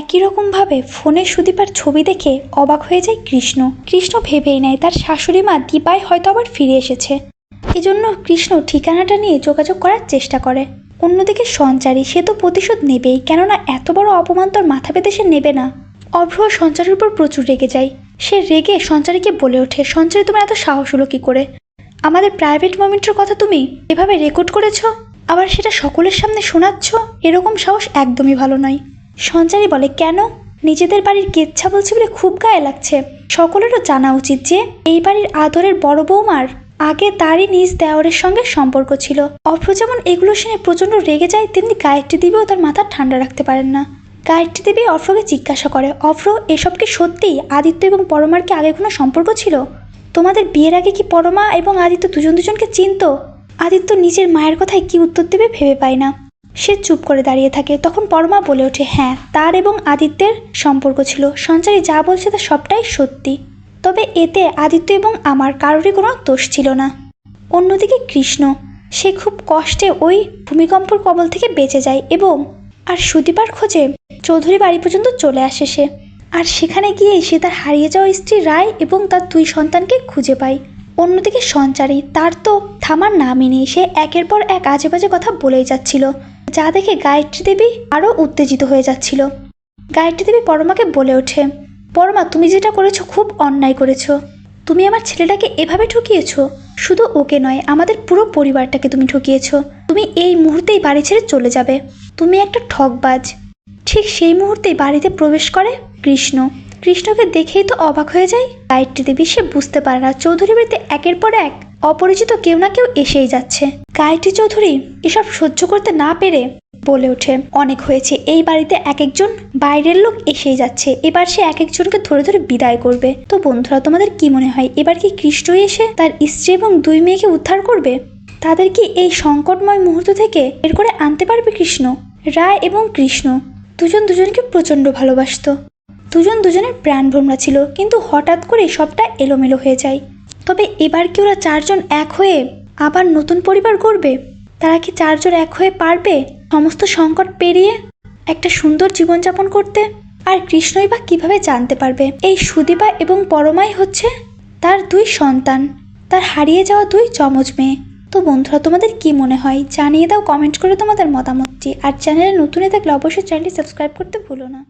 একই রকমভাবে ফোনে সুদীপার ছবি দেখে অবাক হয়ে যায় কৃষ্ণ। কৃষ্ণ ভেবেই নেয় তার শাশুড়ি মা দীপায় হয়তো আবার ফিরে এসেছে। এজন্য কৃষ্ণ ঠিকানাটা নিয়ে যোগাযোগ করার চেষ্টা করে। অন্যদিকে সঞ্চারী, সে তো প্রতিশোধ নেবেই, কেননা এত বড় অপমান তোর মাথা পেতে সে নেবে না। অভ্র সঞ্চারের উপর প্রচুর রেগে যায়। সে রেগে সঞ্চারীকে বলে ওঠে, সঞ্চারী তোমার এত সাহস হলো কি করে? আমাদের প্রাইভেট মোমেন্টের কথা তুমি এভাবে রেকর্ড করেছ? আবার সেটা সকলের সামনে শোনাচ্ছ? এরকম সাহস একদমই ভালো নয়। সঞ্চারী বলে, কেন? নিজেদের বাড়ির কেচ্ছা বলছে বলে খুব গায়ে লাগছে। সকলেরও জানা উচিত যে, এই বাড়ির আদরের বড় বৌমার আগে তারই নিজ দেওয়ারের সঙ্গে সম্পর্ক ছিল। অভ্র যেমন এগুলো শুনে প্রচণ্ড রেগে যায়, তেমনি গায়ত্রী দেবীও তার মাথা ঠান্ডা রাখতে পারেন না। গায়ত্রী দেবী অভ্রকে জিজ্ঞাসা করে, অভ্র, এসব কি সত্যিই আদিত্য এবং পরমার কি আগে কোনো সম্পর্ক ছিল? তোমাদের বিয়ের আগে কি পরমা এবং আদিত্য দুজন দুজনকে চিনত? আদিত্য নিজের মায়ের কথায় কি উত্তর দেবে ভেবে পায় না। সে চুপ করে দাঁড়িয়ে থাকে। তখন পরমা বলে ওঠে হ্যাঁ তার এবং আদিত্যের সম্পর্ক ছিল। সঞ্চারী যা বলছে তা সবটাই সত্যি। তবে এতে আদিত্য এবং আমার কারোরই কোনো দোষ ছিল না। অন্যদিকে কৃষ্ণ, সে খুব কষ্টে ওই ভূমিকম্পর কবল থেকে বেঁচে যায় এবং আর সুদীপার খোঁজে চৌধুরী বাড়ি পর্যন্ত চলে আসে সে। আর সেখানে গিয়ে সে তার হারিয়ে যাওয়া স্ত্রী রায় এবং তার দুই সন্তানকে খুঁজে পায়। অন্যদিকে সঞ্চারী, তার তো থামার নামই নেই। সে একের পর এক আজে বাজে কথা বলেই যাচ্ছিল। যা দেখে গায়ত্রী দেবী আরও উত্তেজিত হয়ে যাচ্ছিল। গায়ত্রী দেবী পরমাকে বলে ওঠে, পরমা, তুমি যেটা করেছ খুব অন্যায় করেছ। তুমি আমার ছেলেটাকে এভাবে ঠকিয়েছো? শুধু ওকে নয়, আমাদের পুরো পরিবারটাকে তুমি ঠকিয়েছো। তুমি এই মুহূর্তেই বাড়ি ছেড়ে চলে যাবে। তুমি একটা ঠকবাজ। ঠিক সেই মুহূর্তেই বাড়িতে প্রবেশ করে কৃষ্ণ। কৃষ্ণকে দেখেই তো অবাক হয়ে যায়। গায়ত্রী দেবী সে বুঝতে পারে না, চৌধুরী বাড়িতে একের পর এক অপরিচিত কেউ না কেউ এসেই যাচ্ছে। গায়ত্রী চৌধুরী এসব সহ্য করতে না পেরে বলে ওঠে, অনেক হয়েছে, এই বাড়িতে এক একজন বাইরের লোক এসেই যাচ্ছে। এবার সে এক একজনকে ধরে ধরে বিদায় করবে। তো বন্ধুরা, তোমাদের কি মনে হয়, এবার কি কৃষ্ণই এসে তার স্ত্রী এবং দুই মেয়েকে উদ্ধার করবে? তাদের কি এই সংকটময় মুহূর্ত থেকে বের করে আনতে পারবে কৃষ্ণ? রায় এবং কৃষ্ণ দুজন দুজনকে প্রচণ্ড ভালোবাসতো। দুজন দুজনের প্রাণ ভ্রমরা ছিল, কিন্তু হঠাৎ করে সবটা এলোমেলো হয়ে যায়। তবে এবার কি ওরা চারজন এক হয়ে আবার নতুন পরিবার করবে তারা কি চারজন এক হয়ে পারবে সমস্ত সংকট পেরিয়ে একটা সুন্দর জীবনযাপন করতে? আর কৃষ্ণই বা কীভাবে জানতে পারবে? এই সুদীপা এবং পরমাই হচ্ছে তার দুই সন্তান। তার হারিয়ে যাওয়া দুই চমজ মেয়ে। তো বন্ধুরা, তোমাদের কি মনে হয়? জানিয়ে দাও কমেন্ট করে তোমাদের মতামতটি। আর চ্যানেলে নতুন থাকলে অবশ্যই চ্যানেলটি সাবস্ক্রাইব করতে ভুলো না।